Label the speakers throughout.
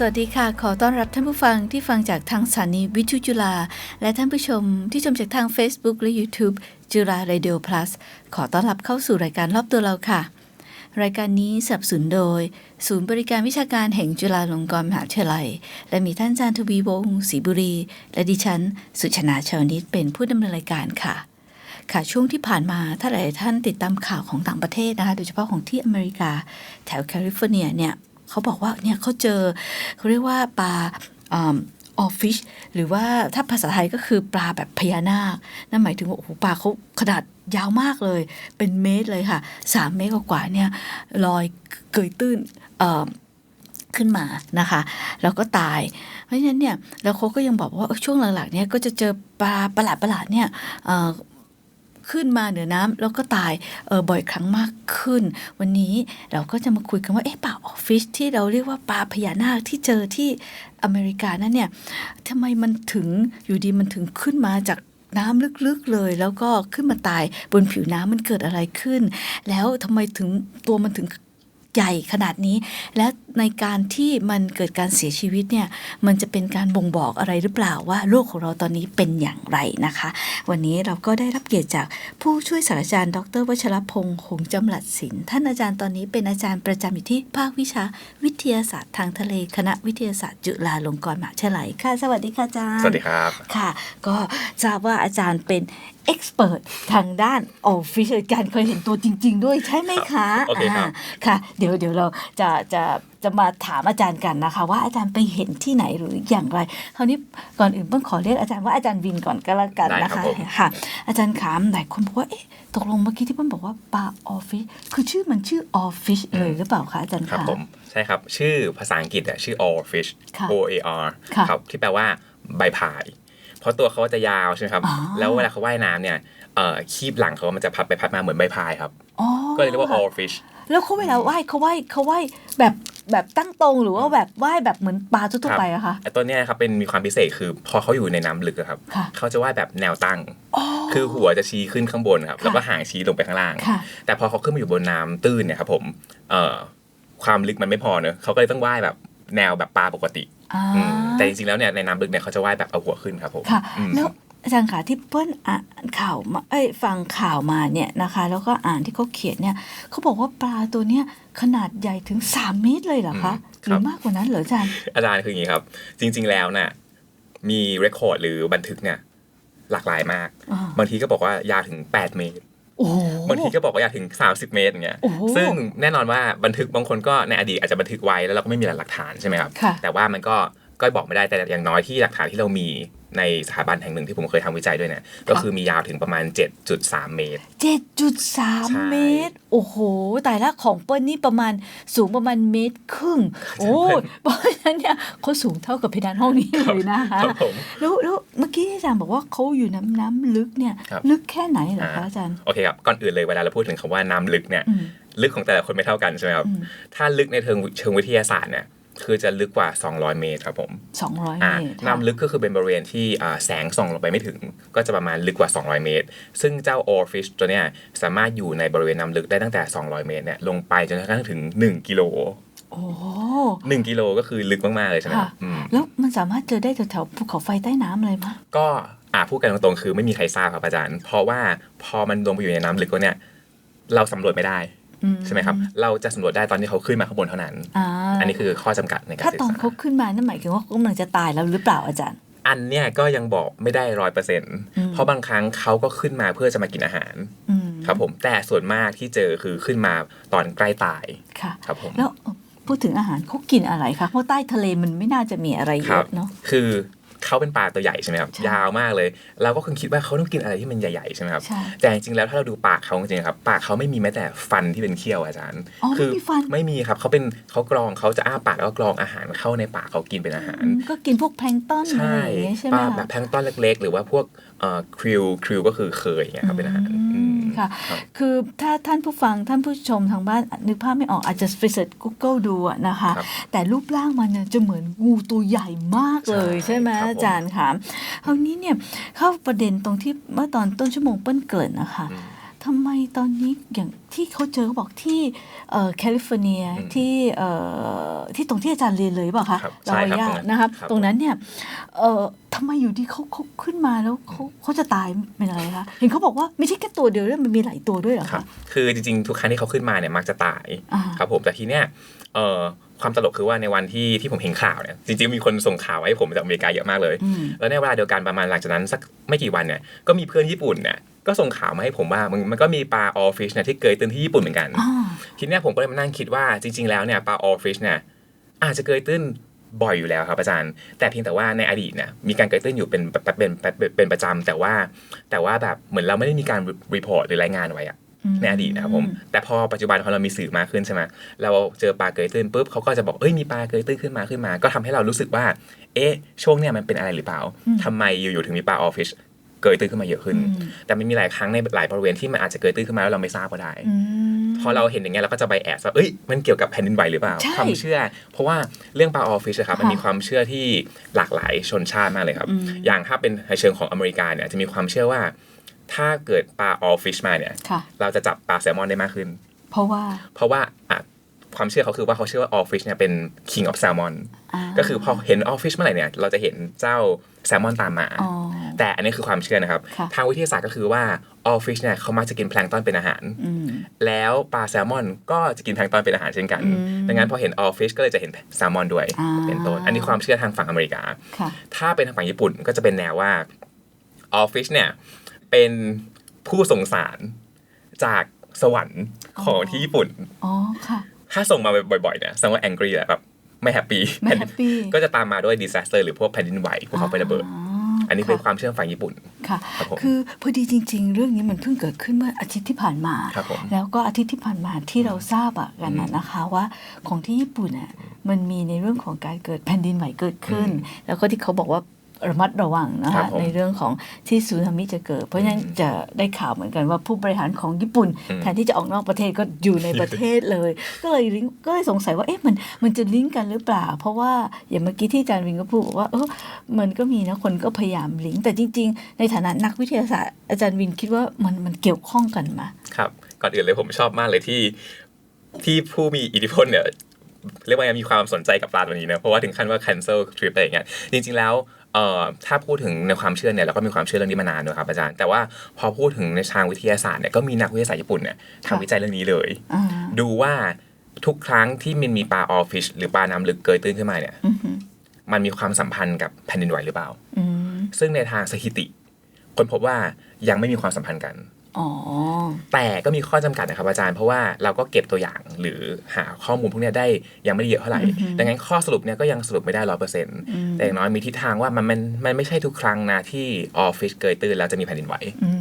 Speaker 1: สวัสดีค่ะ ขอต้อนรับท่านผู้ฟังที่ฟังจากทางสถานีวิทยุจุฬาและท่านผู้ชมที่ชมจากทาง Facebook และ YouTube จุฬา Radio Plus ขอต้อนรับเข้าสู่รายการรอบตัวเราค่ะ รายการนี้สนับสนุนโดย ศูนย์บริการวิชาการแห่งจุฬาลงกรณ์มหาวิทยาลัย และมีท่านอาจารย์ทวีวงศ์ศรีบุรี และดิฉัน สุชนาชาวนิตเป็นผู้ดำเนินรายการค่ะ ค่ะช่วงที่ผ่านมาถ้าหลายท่านติดตามข่าวของต่างประเทศนะคะ โดยเฉพาะของที่อเมริกา แถวแคลิฟอร์เนียเนี่ย เขาบอกว่าเนี่ยเขาเจอเขาเรียกว่าปลาออฟฟิชหรือว่าถ้าภาษาไทยก็คือปลาแบบพญานาค นั่นหมายถึงว่าโอ้โหปลาเขาขนาดยาวมากเลย เป็นเมตรเลยค่ะสามเมตรกว่าๆเนี่ยลอยเกยตื้นขึ้นมานะคะ แล้วก็ตาย เพราะฉะนั้นเนี่ยแล้วเขาก็ยังบอกว่าช่วงหลังๆเนี่ยก็จะเจอปลาประหลาดประหลาดๆเนี่ย ขึ้นมาเหนือน้ำแล้วก็ตายเออบ่อยครั้งมากขึ้น วันนี้เราก็จะมาคุยกันว่าเอ๊ะปลาออฟฟิศที่เราเรียกว่าปลาพญานาคที่เจอที่อเมริกานั่นเนี่ยทำไมมันถึงอยู่ดีมันถึงขึ้นมาจากน้ำลึกๆเลย แล้วก็ขึ้นมาตายบนผิวน้ำมันเกิดอะไรขึ้น แล้วทำไมถึงตัวมันถึงใหญ่ขนาดนี้ และ ในการที่มันเกิดการเสียชีวิตเนี่ยมันจะเป็นการบ่งบอกอะไรหรือเปล่าว่าโลกของเราตอนนี้เป็นอย่างไรนะคะ วันนี้เราก็ได้รับเกียรติจากผู้ช่วยศาสตราจารย์ ดรวชรพงษ์หงส์จำหลัดศิลป์ท่านอาจารย์ตอนนี้เป็นอาจารย์ประจำอยู่ที่ภาควิชาวิทยาศาสตร์ทางทะเลคณะวิทยาศาสตร์ จุฬาลงกรณ์มหาวิทยาลัยค่ะ สวัสดีค่ะอาจารย์
Speaker 2: สวัสดีครับ
Speaker 1: ค่ะ ก็ทราบว่าอาจารย์เป็นเอ็กซ์เพรสทางด้านออฟฟิศการเคยเห็นตัวจริง ๆ ด้วยใช่ไหมคะ
Speaker 2: โอเคครับา
Speaker 1: ค่ะ เดี๋ยวเดี๋ยวเราจะจะจะมาถามอาจารย์กันนะคะ ว่าอาจารย์ไปเห็นที่ไหนหรืออย่างไรคราวนี้ก่อนอื่นต้องขอเรียกอาจารย์ว่าอาจารย์วินก่อนก็แล้วกัน
Speaker 2: ได้
Speaker 1: นะ
Speaker 2: ครั
Speaker 1: คะ
Speaker 2: บผม
Speaker 1: ค่ะ อาจารย์ขามหลายคนบอกว่าเอ๊ะตกลงเมื่อกี้ที่เพิ่นบอกว่าปลาออฟฟิศคือชื่อมันชื่อออฟฟิศเลยหรือเปล่าคะอาจารย์
Speaker 2: ครับ
Speaker 1: คะ
Speaker 2: ผมใช่ครับชื่อภาษาอังกฤษอะชื่อ oarfish
Speaker 1: ค่ะ
Speaker 2: O A R
Speaker 1: ค่ะ
Speaker 2: ครับที่แปลว่าใบพาย เพราะตัวเขาจะยาวใช่ไหมครับ
Speaker 1: อ๋อ
Speaker 2: แล้วเวลาเขาว่ายน้ำเนี่ยเอ่อคีบหลังเขามันจะพัดไปพัดมาเหมือนใบพายครับ
Speaker 1: อ๋อ
Speaker 2: ก็เลยเรียกว่า oarfish
Speaker 1: แล้วเขาเวลาว่ายเขาว่ายเขาว่ายแบบ แบบตั้งตรงหรือว่าแบบว่ายแบบเหมือนปลาทั่วๆไปอะคะ
Speaker 2: ไอ้ตัวเนี้ยครับเป็นมีความพิเศษคือพอเขาอยู่ในน้ำลึกอะครับ
Speaker 1: ค่ะ
Speaker 2: เขาจะว่ายแบบแนวตั้ง
Speaker 1: อ๋อ
Speaker 2: คือหัวจะชี้ขึ้นข้างบนครับ
Speaker 1: ค่ะ
Speaker 2: แล้วก็หางชี้ลงไปข้างล่าง
Speaker 1: ค่ะ
Speaker 2: แต่พอเขาขึ้นมาอยู่บนน้ำตื้นเนี่ยครับผมเอ่อความลึกมันไม่พอเนอะเขาก็เลยต้องว่ายแบบแนวแบบปลาปกติ
Speaker 1: อ่า
Speaker 2: อืมแต่จริงๆแล้วเนี่ยในน้ำลึกเนี่ยเขาจะว่ายแบบเอาหัวขึ้นครับผม
Speaker 1: ค่ะ
Speaker 2: อืม
Speaker 1: แล้ว อาจารย์คะที่เปิ้ลอ่านข่าวมาเอ้ยฟังข่าวมาเนี่ยนะคะ แล้วก็อ่านที่เขาเขียนเนี่ยเขาบอกว่าปลาตัวเนี้ยขนาดใหญ่ถึง 3 เมตรเลยเหรอคะหรือมากกว่านั้นเหรออาจารย์
Speaker 2: อาจารย์คืออย่างนี้ครับ จริง ๆแล้วน่ะมีเรคคอร์ดหรือบันทึกเนี่ยหลากหลายมาก
Speaker 1: อ่า
Speaker 2: บางทีก็บอกว่ายาวถึง 8 เมตร
Speaker 1: โอ้โห
Speaker 2: บางทีก็บอกว่ายาวถึง 30 เมตรอย่างเงี้ย
Speaker 1: โอ้โห
Speaker 2: ซึ่งแน่นอนว่าบันทึกบางคนก็ในอดีตอาจจะบันทึกไว้แล้วเราก็ไม่มีหลักฐานใช่ไหมครับ
Speaker 1: ค่ะ
Speaker 2: แต่ว่ามันก็ ก็บอกไม่ได้แต่อย่างน้อยที่หลักฐานที่เรามีในสถาบันแห่งหนึ่งที่ผมเคยทำวิจัยด้วยเนี่ยก็คือมียาวถึงประมาณ 7.3 เมตร
Speaker 1: เจ็ดจุดสาม
Speaker 2: ใช่
Speaker 1: เมตร โอ้โหแต่ละของเปิ้ลนี่ประมาณสูงประมาณเมตรครึ่ง โอ้ยเพราะฉะนั้นเนี่ยเขาสูงเท่ากับเพดานห้องนี้เลยนะคะ
Speaker 2: ครับผม
Speaker 1: แล้วแล้วเมื่อกี้ที่อาจารย์บอกว่าเขาอยู่น้ำน้ำลึกเนี่ย
Speaker 2: ครับ
Speaker 1: ลึกแค่ไหนเหรอคะอาจารย์
Speaker 2: โอเคครับก่อนอื่นเลยเวลาเราพูดถึงคำว่าน้ำลึกเนี่ย
Speaker 1: อืม
Speaker 2: ลึกของแต่ละคนไม่เท่ากันใช่ไหมครับ
Speaker 1: อืม
Speaker 2: ถ้าลึกในเชิงเชิงวิทยาศาสตร์เนี่ย คือจะลึกกว่า 200 เมตรครับผม
Speaker 1: สองร้อย
Speaker 2: อ่า
Speaker 1: เมตร
Speaker 2: น้ำลึกก็คือเป็นบริเวณที่อ่าแสงส่องลงไปไม่ถึง ก็จะประมาณลึกกว่า 200 เมตร ซึ่งเจ้า oarfish ตัวเนี้ยสามารถอยู่ในบริเวณน้ำลึกได้ตั้งแต่ 200 เมตรเนี่ยลงไปจนกระทั่งถึง 1 กิโล
Speaker 1: โอ้โห
Speaker 2: 1กิโลก็คือลึกมาก ๆ เลยใช่ไหมค
Speaker 1: ค่ะ
Speaker 2: รับอืม
Speaker 1: แล้วมันสามารถเจอได้แถวๆภูเขาไฟใต้น้ำเลยมั้ย
Speaker 2: ก็อ่าพูดกันตรงๆ คือไม่มีใครทราบครับอาจารย์ เพราะว่าพอมันลงไปอยู่ในน้ำลึกแล้วเนี่ย เราสำรวจไม่ได้
Speaker 1: อื
Speaker 2: ใช่ไหมครับ เราจะสำรวจได้ตอนที่เขาขึ้นมาข้างบนเท่านั้น
Speaker 1: อ่า
Speaker 2: อันนี้คือข้อจำกัดในการ
Speaker 1: ถ้า
Speaker 2: ศึก
Speaker 1: ตอน
Speaker 2: ษา
Speaker 1: เขาขึ้นมานั่นหมายถึงว่าเขากำลังจะตายแล้วหรือเปล่าอาจารย์
Speaker 2: อันเนี้ยก็ยังบอกไม่ได้ร้อยเปอร์เซ็นต์
Speaker 1: อืม
Speaker 2: เพราะบางครั้งเขาก็ขึ้นมาเพื่อจะมากินอาหาร
Speaker 1: อืม
Speaker 2: ครับผมแต่ส่วนมากที่เจอคือขึ้นมาตอนใกล้ตาย
Speaker 1: ค่ะ
Speaker 2: ครับผม
Speaker 1: แล้วเอ่อพูดถึงอาหารเขากินอะไรคะเพราะใต้ทะเลมันไม่น่าจะมีอะไรเย
Speaker 2: ครับ
Speaker 1: อะเนาะ
Speaker 2: คือ เขาเป็นปลาตัวใหญ่ใช่ไหมครับ
Speaker 1: ใช่
Speaker 2: ยาวมากเลย เราก็คงคิดว่าเขาต้องกินอะไรที่มันใหญ่ๆใช่ไหมครับ
Speaker 1: ใช่
Speaker 2: แต่จริงๆแล้วถ้าเราดูปากเขาจริงๆครับปากเขาไม่มีแม้แต่ฟันที่เป็นเขี้ยวอาจารย์
Speaker 1: อ๋อ
Speaker 2: คื
Speaker 1: ไม่มีฟัน
Speaker 2: ไม่มีครับเขาเป็นเขากรองเขาจะอ้าปากแล้วก็กรองอาหารเข้าในปากเขากินเป็นอาหาร
Speaker 1: อืมก็กินพวกแพลงก์ต้นอะไร
Speaker 2: ใช่
Speaker 1: อย่างเงี้ยใช่
Speaker 2: ป
Speaker 1: ไหม
Speaker 2: ลา
Speaker 1: คะ
Speaker 2: แบบแพลงก์ต้นเล็ก ๆ หรือว่าพวกเอ่อ คริวคริวก็คือเคยอย่างเงี้ยครับเป็นอาหาร
Speaker 1: อืม
Speaker 2: อืม
Speaker 1: ค่ะ
Speaker 2: ครับ
Speaker 1: คือถ้าท่านผู้ฟังท่านผู้ชมทางบ้านนึกภาพไม่ออกอาจจะไปเสิร์ช Google ดูอะนะคะ
Speaker 2: ครับ
Speaker 1: แต่รูปร่างมันเนี่ยจะเหมือนงูตัวใหญ่มากเลย
Speaker 2: ใช่
Speaker 1: ใช่ไหม
Speaker 2: ครับผม
Speaker 1: อาจารย์คะคราวนี้เนี่ยเข้าประเด็นตรงที่เมื่อตอนต้นชั่วโมงเปิ้ลเกริดนะคะ
Speaker 2: อืม
Speaker 1: ทำไมตอนนี้อย่างที่เขาเจอเขาบอกที่เอ่อแคลิฟอร์เนีย
Speaker 2: อืม
Speaker 1: ที่เอ่อที่ตรงที่อาจารย์เรียนเลยเปล่าคะ
Speaker 2: ครับ
Speaker 1: ลา
Speaker 2: ใช่
Speaker 1: วา
Speaker 2: ครับ
Speaker 1: ยา
Speaker 2: ตรงนั้น
Speaker 1: นะครับ
Speaker 2: ครับ
Speaker 1: ตรงนั้นเนี่ยเอ่อทำไมอยู่ดีเขาเขาขึ้นมาแล้วเขาเขาจะตายเป็นอะไรคะเห็นเขาบอกว่าไม่ใช่แค่ตัวเดียวด้วยมันมีหลายตัวด้วยเหรอ
Speaker 2: ครั
Speaker 1: คะ
Speaker 2: บคือจริงๆทุกครั้งที่เขาขึ้นมาเนี่ยมักจะตาย
Speaker 1: อ่า
Speaker 2: ครับผมแต่ทีเนี้ยเอ่อความตลกคือว่าในวันที่ที่ผมเห็นข่าวเนี่ยจริงๆมีคนส่งข่าวมาให้ผมจากอเมริกาเยอะมากเลย
Speaker 1: อืม
Speaker 2: แล้วในเวลาเดียวกันประมาณหลังจากนั้นสักไม่กี่วันเนี่ยก็มีเพื่อนญี่ปุ่นเนี่ย ก็ส่งข่าวมาให้ผมว่ามันมันก็มีปลาออฟิชเนี่ยที่เกยตื้นที่ญี่ปุ่นเหมือนกัน
Speaker 1: อ่า
Speaker 2: ทีเนี้ยผมก็เลยมานั่งคิดว่าจริง ๆ แล้วเนี่ยปลาออฟิชเนี่ยอาจจะเกยตื้นบ่อยอยู่แล้วครับอาจารย์ แต่เพียงแต่ว่าในอดีตเนี่ยมีการเกยตื้นอยู่เป็นเป็นเป็นเป็นเป็นประจำแต่ว่าแต่ว่าแบบเหมือนเราไม่ได้มีการรีพอร์ตหรือรายงานไว้อะในอดีตนะครับผม แต่พอปัจจุบันพอเรามีสื่อมากขึ้นใช่ไหมเราเจอปลาเกยตื้นปุ๊บเขาก็จะบอกเอ้ยมีปลาเกยตื้นขึ้นมาขึ้นมา ก็ทำให้เรารู้สึกว่า เอ๊ะช่วงเนี้ยมันเป็นอะไรหรือเปล่า
Speaker 1: อืม
Speaker 2: ทำไมอยู่ๆถึงมีปลาออฟฟิศ เกยตื้นขึ้นมาเยอะขึ้น
Speaker 1: อืม
Speaker 2: แต่มันมีหลายครั้งในหลายบริเวณที่มันอาจจะเกยตื้นขึ้นมาแล้วเราไม่ทราบก็ได้
Speaker 1: อืม
Speaker 2: พอเราเห็นอย่างเงี้ยเราก็จะไปแอบว่าเอ้ยมันเกี่ยวกับแผ่นดินไหวหรือเปล่า
Speaker 1: ใช่
Speaker 2: ความเชื่อ เพราะว่าเรื่องปลาออฟฟิศอะครับมัน
Speaker 1: ค่ะ
Speaker 2: มีความเชื่อที่หลากหลายชนชาติมากเลยครับ
Speaker 1: อืม
Speaker 2: อย่างถ้าเป็นในเชิงของอเมริกาเนี่ยจะมีความเชื่อว่า ถ้าเกิดปลาออฟฟิศมาเนี่ย
Speaker 1: ค่ะ
Speaker 2: เราจะจับปลาแซลมอนได้มากขึ้น
Speaker 1: เพราะว่า
Speaker 2: เพราะว่าอะ ความเชื่อเขาคือว่าเขาเชื่อว่า all fish เนี่ยเป็น king of salmon าก็คือพอเห็น all fish เมื่อไหร่เนี่ยเราจะเห็นเจ้าแซลมอนตามมา
Speaker 1: อ๋อ
Speaker 2: แต่อันนี้คือความเชื่อนะครับ
Speaker 1: ค่ะ
Speaker 2: ทางวิทยาศาสตร์ก็คือว่า all fish เนี่ยเขามักจะกินแพลงก์ตอนเป็นอาหาร
Speaker 1: อืม
Speaker 2: แล้วปลาแซลมอนก็จะกินแพลงก์ตอนเป็นอาหารเช่นกัน
Speaker 1: อืม
Speaker 2: ดังนั้นพอเห็น all fish ก็เลยจะเห็นแซลมอนด้วย
Speaker 1: อ่า
Speaker 2: เป็นต้น อันนี้ความเชื่อทางฝั่งอเมริกา
Speaker 1: ค่ะ
Speaker 2: ถ้าเป็นทางฝั่งญี่ปุ่นก็จะเป็นแนวว่า all fish เนี่ยเป็นผู้ส่งสารจากสวรรค์ของที่ญี่ปุ่น
Speaker 1: อ๋อค่ะ
Speaker 2: ถ้าส่งมาบ่อยๆเนี่ยแสดงว่า angry แหละแบบไม่แฮปปี้
Speaker 1: ไม่แฮปปี้
Speaker 2: ก็จะตามมาด้วย disaster หรือพวกแผ่นดินไหวพวกเขาไประเบิดอันนี้เป็นความเชื่อฝั่งญี่ปุ่น
Speaker 1: ค่ะ
Speaker 2: ครับผม
Speaker 1: คือพอดีจริง ๆ เรื่องนี้มันเพิ่งเกิดขึ้นเมื่ออาทิตย์ที่ผ่านมา
Speaker 2: ครับผม
Speaker 1: แล้วก็อาทิตย์ที่ผ่านมาที่เราทราบอะกันนะนะคะว่าของที่ญี่ปุ่นอะมันมีในเรื่องของการเกิดแผ่นดินไหวเกิดขึ้น แล้วก็ที่เขาบอกว่า ระมัดระวังนะ
Speaker 2: ครั
Speaker 1: คะ
Speaker 2: บผม
Speaker 1: ในเรื่องของที่สึนามิจะเกิด เพราะฉะนั้นจะได้ข่าวเหมือนกันว่าผู้บริหารของญี่ปุ่น
Speaker 2: อืม
Speaker 1: แทนที่จะออกนอกประเทศก็อยู่ในประเทศเลย ก็เลยลิงก์ก็เลยสงสัยว่าเอ๊ะมันมันจะลิงก์กันหรือเปล่า เพราะว่าอย่างเมื่อกี้ที่อาจารย์วินก็พูดบอกว่าเออมันก็มีนะคนก็พยายามลิงก์แต่จริง ๆ ในฐานะนักวิทยาศาสตร์ อาจารย์วินคิดว่ามันมันเกี่ยวข้องกันมา
Speaker 2: ครับก่อนอื่นเลยผมชอบมากเลยที่ที่ผู้มีอิทธิพลเนี่ยเรียกว่ามีความสนใจกับปลาตัวนี้นะเพราะว่าถึงขั้นว่า cancel trip อะไรอย่างเงี้ยจริงๆแล้ว เอ่อถ้าพูดถึงในความเชื่อเนี่ยเราก็มีความเชื่อเรื่องนี้มานานนะครับอาจารย์ แต่ว่าพอพูดถึงในทางวิทยาศาสตร์เนี่ยก็มีนักวิทยาศาสตร์ญี่ปุ่นเนี่ยทำวิจัยเรื่องนี้เลย
Speaker 1: อ่า
Speaker 2: ดูว่าทุกครั้งที่มันมีปลาออฟฟิชหรือปลาน้ำลึกเกยตื้นขึ้นมาเนี่ย
Speaker 1: อือหือ
Speaker 2: มันมีความสัมพันธ์กับแผ่นดินไหวหรือเปล่า
Speaker 1: อืม
Speaker 2: ซึ่งในทางสถิติ คนพบว่ายังไม่มีความสัมพันธ์กัน
Speaker 1: อ๋อ
Speaker 2: แต่ก็มีข้อจำกัดนะครับอาจารย์เพราะว่าเราก็เก็บตัวอย่างหรือหาข้อมูลพวกเนี้ยได้ยังไม่ได้เยอะเท่าไหร่
Speaker 1: อือฮึ
Speaker 2: ดังนั้นข้อสรุปเนี่ยก็ยังสรุปไม่ได้ร้อยเปอร์เซ็นต์แต่อย่างน้อยมีทิศทางว่ามันมันมันไม่ใช่ทุกครั้งนะที่ออฟฟิศเกยตื้นแล้วจะมีแผ่นดินไหว
Speaker 1: อืม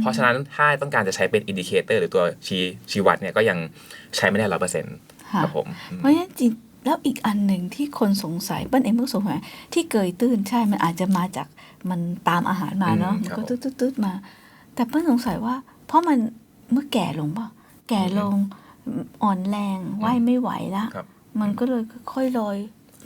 Speaker 2: เพราะฉะนั้นถ้าต้องการจะใช้เป็นอินดิเคเตอร์หรือตัวชี้ชี้วัดเนี่ยก็ยังใช้ไม่ได้ร้อยเปอร์เซ็นต์
Speaker 1: ค่ะ
Speaker 2: ครับผม
Speaker 1: เพราะฉะนั้นจริงแล้วอีกอันหนึ่งที่คนสงสัยเปิ้ลเองเพิ่งสงสัยที่เกยตื้นใช่ มันอาจจะมาจากมันตามอาหารมาเนาะ
Speaker 2: อืม
Speaker 1: มัน
Speaker 2: ครับ
Speaker 1: ก็ตืดๆๆมา แต่เปิ้ลสงสัยว่า เพราะมันเมื่อแก่ลงป่ะแก่ลงอ่อนแรงว่ายไม่ไหวละ
Speaker 2: ครับ
Speaker 1: มันก็เลยค่อยๆลอย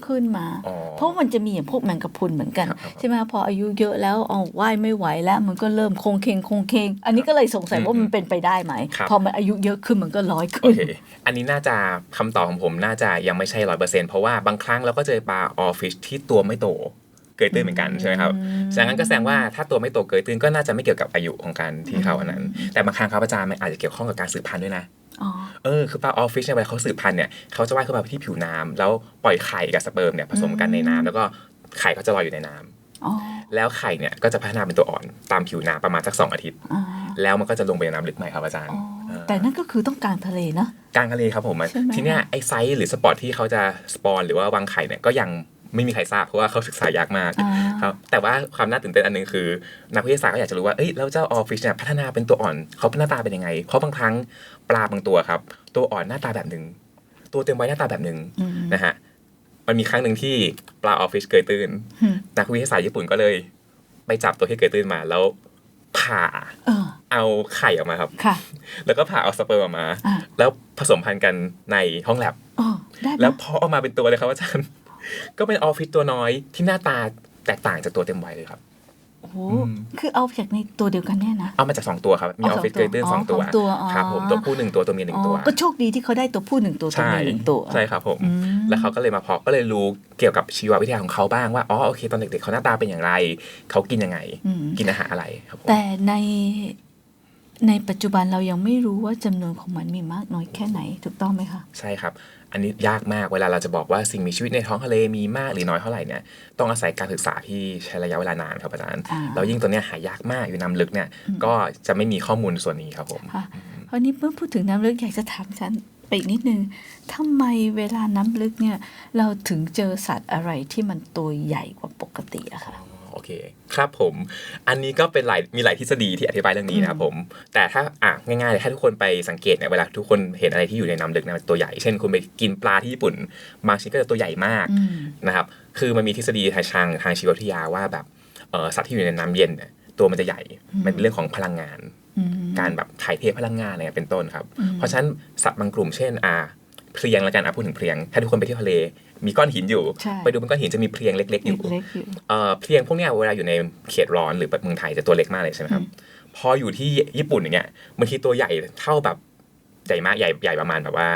Speaker 1: ขึ้นมา
Speaker 2: อ๋อ
Speaker 1: เพราะมันจะมีอย่างพวกแมงกะพรุนเหมือนกัน
Speaker 2: ครับครับ
Speaker 1: ใช่ไหมพออายุเยอะแล้วเอาว่ายไม่ไหวแล้ว มันก็เริ่มโคงเคงโคงเคงอันนี้ก็เลยสงสัยว่า
Speaker 2: อืม
Speaker 1: มันเป็นไปได้ไหม
Speaker 2: ครับ
Speaker 1: พอมันอายุเยอะขึ้นมันก็ลอย
Speaker 2: โอ
Speaker 1: ขึ้น
Speaker 2: เคอันนี้น่าจะคำตอบของผมน่าจะยังไม่ใช่ร้อยเปอร์เซ็นต์เพราะว่าบางครั้งเราก็เจอปลาออฟฟิศที่ตัวไม่โต เกยตื้นเหมือนกันใช่ไหมครับฉะนั้นก็แสดงว่าถ้าตัวไม่โตเกยตื้นก็น่าจะไม่เกี่ยวกับอายุของการที่เขาอันนั้น แต่บางครั้งครับอาจารย์มันอาจจะเกี่ยวข้องกับการสืบพันธุ์ด้วยนะ
Speaker 1: อ๋อ
Speaker 2: เออคือปลาออฟฟิศเนี่ยเวลาเขาสืบพันธุ์เนี่ยเขาจะว่ายขึ้นมาที่ผิวน้ำแล้วปล่อยไข่กับสเปิร์มเนี่ยผสมกันในน้ำแล้วก็ไข่ก็จะลอยอยู่ในน้ำ
Speaker 1: อ๋อ
Speaker 2: แล้วไข่เนี่ยก็จะพัฒนาเป็นตัวอ่อนตามผิวน้ำประมาณสักสองอาทิตย์
Speaker 1: อ่า
Speaker 2: แล้วมันก็จะลงไปในน้ำลึกใหม่ครับอาจารย์
Speaker 1: อ๋อ
Speaker 2: เออ
Speaker 1: แต่นั่นก็คือต้องกลางทะเลเนาะ
Speaker 2: กลางทะเลครับผม
Speaker 1: ใช่ไหม
Speaker 2: ทีเนี้ยไอไซส์หรือสปอตที่เขาจะสปอนหรือว่าวางไข่เนี่ยก็ยัง ไม่มีใครทราบเพราะว่าเขาศึกษายากมาก
Speaker 1: อ่า
Speaker 2: ครับแต่ว่าความน่าตื่นเต้นอันหนึงคือ นักวิทยาศาสตร์ก็อยากจะรู้ว่าเอ้ยแล้วเจ้าออฟฟิศเนี่ยพัฒนาเป็นตัวอ่อนเขาหน้าตาเป็นยังไง เพราะบางครั้งปลาบางตัวครับ ตัวอ่อนหน้าตาแบบหนึ่งตัวเต็มวัยหน้าตาแบบหนึ่ง
Speaker 1: อืม
Speaker 2: นะฮะมันมีครั้งหนึ่งที่ปลาออฟฟิศเกยตื้น
Speaker 1: อืม
Speaker 2: นักวิทยาศาสตร์ญี่ปุ่นก็เลย ไปจับตัวที่เกยตื้นมาแล้วผ่า
Speaker 1: เออ
Speaker 2: เอาไข่ออกมาครับ
Speaker 1: ค่ะ
Speaker 2: แล้วก็ผ่าเอาสเปิร์มออกมา
Speaker 1: อ่า
Speaker 2: แล้วผสมพันธุ์กันในห้องแลบ
Speaker 1: อ๋อได้ไหม
Speaker 2: แล้วพอออกมาเป็นตัวเลยครับอาจารย์ ก็เป็นออฟฟิศตัวน้อยที่หน้าตาแตกต่างจากตัวเต็มวัยเลยครับ
Speaker 1: โอ้โห
Speaker 2: อืม
Speaker 1: คือเอาจากในตัวเดียวกันเนี่ยนะ
Speaker 2: เอามาจากสองตัวครับ มีอ
Speaker 1: อ๋อ
Speaker 2: อฟฟิศ
Speaker 1: สองตัว
Speaker 2: เกยตื้นสองตัว
Speaker 1: อ๋อสองตัวอ๋อ
Speaker 2: ครับผมตัวผู้หนึ่งตัวตัวเมียหนึ่งตัว
Speaker 1: อ๋อก็โชคดีที่เขาได้ตัวผู้หนึ่งตัวตัว
Speaker 2: ใช่
Speaker 1: เมียหนึ่งตัว
Speaker 2: ใช่ครับผม
Speaker 1: อืม
Speaker 2: แล้วเขาก็เลยมาเพาะก็เลยรู้เกี่ยวกับชีววิทยาของเขาบ้างว่าอ๋อโอเค ตอนเด็กๆเขาหน้าตาเป็นอย่างไร เขากินยังไง
Speaker 1: อืม
Speaker 2: กินอาหารอะไรครับผม
Speaker 1: แต่ในในปัจจุบันเรายังไม่รู้ว่าจำนวนของมันมีมากน้อยแค่ไหนถูกต้องไหมคะ
Speaker 2: ใช่ครับ อันนี้ยากมากเวลาเราจะบอกว่าสิ่งมีชีวิตในท้องทะเลมีมากหรือน้อยเท่าไหร่เนี่ยต้องอาศัยการศึกษาที่ใช้ระยะเวลานานครับอาจารย์
Speaker 1: อ่า
Speaker 2: แล้วยิ่งตัวเนี้ยหายากมากอยู่น้ำลึกเนี่ย
Speaker 1: อืม
Speaker 2: ก็จะไม่มีข้อมูลส่วนนี้ครับผม
Speaker 1: ค่ะเพราะนี้เมื่อพูดถึงน้ำลึกอยากจะถามฉันไปอีกนิดนึงทำไมเวลาน้ำลึกเนี่ยเราถึงเจอสัตว์อะไรที่มันตัวใหญ่กว่าปกติอะค่ะ
Speaker 2: โอเค ครับผม อันนี้ก็เป็นหลายมีหลายทฤษฎีที่อธิบายเรื่องนี้นะครับผม แต่ถ้าอะง่ายๆเลยถ้าทุกคนไปสังเกตเนี่ยเวลาทุกคนเห็นอะไรที่อยู่ในน้ำลึกเนี่ยมันตัวใหญ่ เช่นคุณไปกินปลาที่ญี่ปุ่น บางชนิดก็จะตัวใหญ่มาก
Speaker 1: อืม
Speaker 2: นะครับ คือมันมีทฤษฎีทางทางทางชีววิทยาว่าแบบเออสัตว์ที่อยู่ในน้ำเย็นเนี่ยตัวมันจะใหญ่
Speaker 1: อืม
Speaker 2: มันเป็นเรื่องของพลังงาน
Speaker 1: อืม
Speaker 2: การแบบถ่ายเทพลังงานอะไรเป็นต้นครับ
Speaker 1: อืม
Speaker 2: เพราะฉะนั้นสัตว์บางกลุ่มเช่นอ่า เพลียงละกันอะพูดถึงเพลียง ถ้าทุกคนไปเที่ยวทะเลมีก้อนหินอยู่
Speaker 1: ใช่
Speaker 2: ไปดูบนก้อนหินจะมีเพลียงเล็ก ๆ อยู่
Speaker 1: เล็กๆอยู่
Speaker 2: เอ่อเพลียงพวกเนี้ยเวลาอยู่ในเขตร้อนหรือแบบเมืองไทยจะตัวเล็กมากเลยใช่ไหมครับพออยู่ที่ญี่ปุ่นอย่างเงี้ยบางทีตัวใหญ่เท่าแบบใหญ่มากใหญ่ใหญ่ประมาณแบบว่า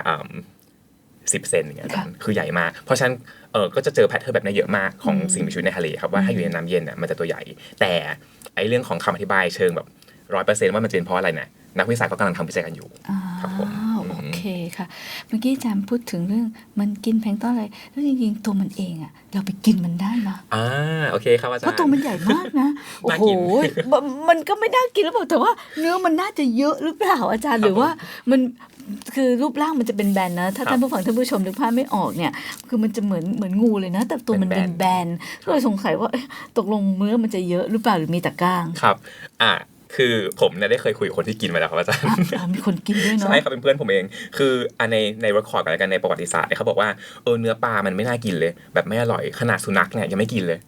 Speaker 2: สิบเซนอย่างเงี้ยอาจารย์คือใหญ่มาก เพราะฉะนั้นเออก็จะเจอแพทเทิร์นแบบนี้เยอะมากของ
Speaker 1: อืม
Speaker 2: สิ่งมีชีวิตในทะเลครับว่าถ้าอยู่ในน้ำเย็นน่ะมันจะตัวใหญ่ แต่ไอเรื่องของคำอธิบายเชิงแบบร้อยเปอร์เซ็นต์ว่ามันจะเป็นเพราะอะไรเนี่ยนักวิทยาศาสตร์ก็กำลังทำวิจัยกันอยู่
Speaker 1: อ่า
Speaker 2: ครับผม
Speaker 1: โอเคค่ะ เมื่อกี้อาจารย์พูดถึงเรื่องมันกินแพลงก์ต้อนอะไรแล้วจริงๆตัวมันเองอะเราไปกินมันได้นะ
Speaker 2: อ่าโอเคครับอาจาร
Speaker 1: เพราะ
Speaker 2: ย์
Speaker 1: ตัวมันใหญ่มากนะโอ้
Speaker 2: น่า
Speaker 1: โห
Speaker 2: กิน
Speaker 1: มันมันก็ไม่น่ากินหรือเปล่าแต่ว่า เนื้อมันน่าจะเยอะหรือเปล่าอาจารย์
Speaker 2: ครับ
Speaker 1: หรือว่ามันคือรูปร่างมันจะเป็นแบนนะ ถ้า
Speaker 2: ครับ
Speaker 1: ท่านผู้ฟังท่านผู้ชมนึกภาพไม่ออกเนี่ย คือมันจะเหมือนเหมือนงูเลยนะ แต่ตัวมัน
Speaker 2: เป็
Speaker 1: เป็น
Speaker 2: น
Speaker 1: แบ
Speaker 2: แบ
Speaker 1: น
Speaker 2: น
Speaker 1: ก็เลยสงสัยว่าเอ๊ะตกลงเนื้อมันจะเยอะหรือเปล่าหรือมีแต่ก้าง
Speaker 2: ครับ อ่า คือผมเนี่ยได้เคยคุยกับคนที่กินมาแล้วครับอาจารย์
Speaker 1: อะอะมีคนกินด้วยเนาะ
Speaker 2: ใช่ครับเป็นเพื่อนผมเอง คืออันในในรคอร์ดกันในประวัติศาสตร์เนี่ยเขาบอกว่าเออเนื้อปลามันไม่น่ากินเลย แบบไม่อร่อยขนาดสุนัขเนี่ยยังไม่กินเลย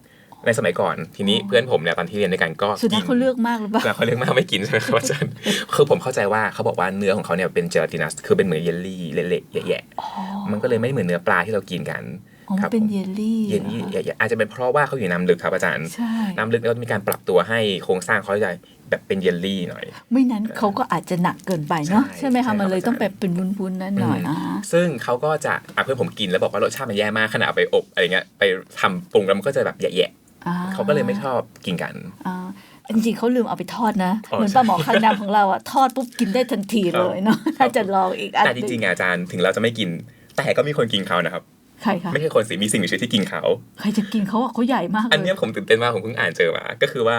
Speaker 2: ในสมัยก่อนทีนี้เพื่อนผมเนี่ยตอนที่เรียนด้วยกันก็
Speaker 1: สุนั
Speaker 2: กิ
Speaker 1: ขเขาเลือกมากหรือเปล่า
Speaker 2: สุนัขเขาเลือกมากไม่กินใช่ไหมครับอาจารย์คือผมเข้าใจว่าเขาบอกว่าเนื้อของเขาเนี่ยเป็นเจลาตินัสคือเป็นเหมือนเยลลี่เละๆแย่
Speaker 1: อ๋อ
Speaker 2: ๆมันก็เลยไม่เหมือนเนื้อปลาที่เรากินกัน
Speaker 1: อ๋อ
Speaker 2: ครับ
Speaker 1: เป็น
Speaker 2: ผม
Speaker 1: เยลลี่
Speaker 2: เยลลี่แย่ๆอาจจะเป็นเพราะว่าเขาอยู่น้ำลึกครับอาจารย์
Speaker 1: ใช่
Speaker 2: น้ำลึกแล้วมีการปรับตัวให้โครงสร้างเขาจะแบบเป็นเยลลี่หน่อย
Speaker 1: ไม่นั้นเขาก็อาจจะหนักเกินไปเนาะ
Speaker 2: ใช่
Speaker 1: ใช่ไหม
Speaker 2: ใช่ครั
Speaker 1: คะ
Speaker 2: บ
Speaker 1: มันเลย
Speaker 2: อาจารย์
Speaker 1: ต้องแบบเป็นวุ้นๆนั่นหน่อย
Speaker 2: อืม
Speaker 1: อ่า
Speaker 2: ซึ่งเขาก็จะอะเพื่อนผมกินแล้วบอกว่ารสชาติมันแย่มากขนาดเอาไปอบอะไรเงี้ยไปทำปรุงแล้วมันก็จะแบบแย่
Speaker 1: อ่
Speaker 2: ๆเขาก็เลยไม่ชอบกินกัน
Speaker 1: อ่าจริงๆเขาลืมเอาไปทอดนะ
Speaker 2: อ๋อ
Speaker 1: เหมือนปลาหมอคางดำของเราอะทอดปุ๊บกินได้ทันทีเลยเนาะ
Speaker 2: ครับ
Speaker 1: ถ้าจะลองอีกอัน
Speaker 2: แต่จริงๆอะอาจารย์ถึงเราจะไม่กิน แต่ก็มีคนกินเขานะครับ
Speaker 1: ใครคะ
Speaker 2: ไม่ใช่คนสิมีสิ่งมีชีวิตที่กินเขา
Speaker 1: ใครจะกินเขาอะเขาใหญ่มากเลย
Speaker 2: อันเนี้ยผมตื่นเต้นมากผมเพิ่งอ่านเจอมา ก็คือว่า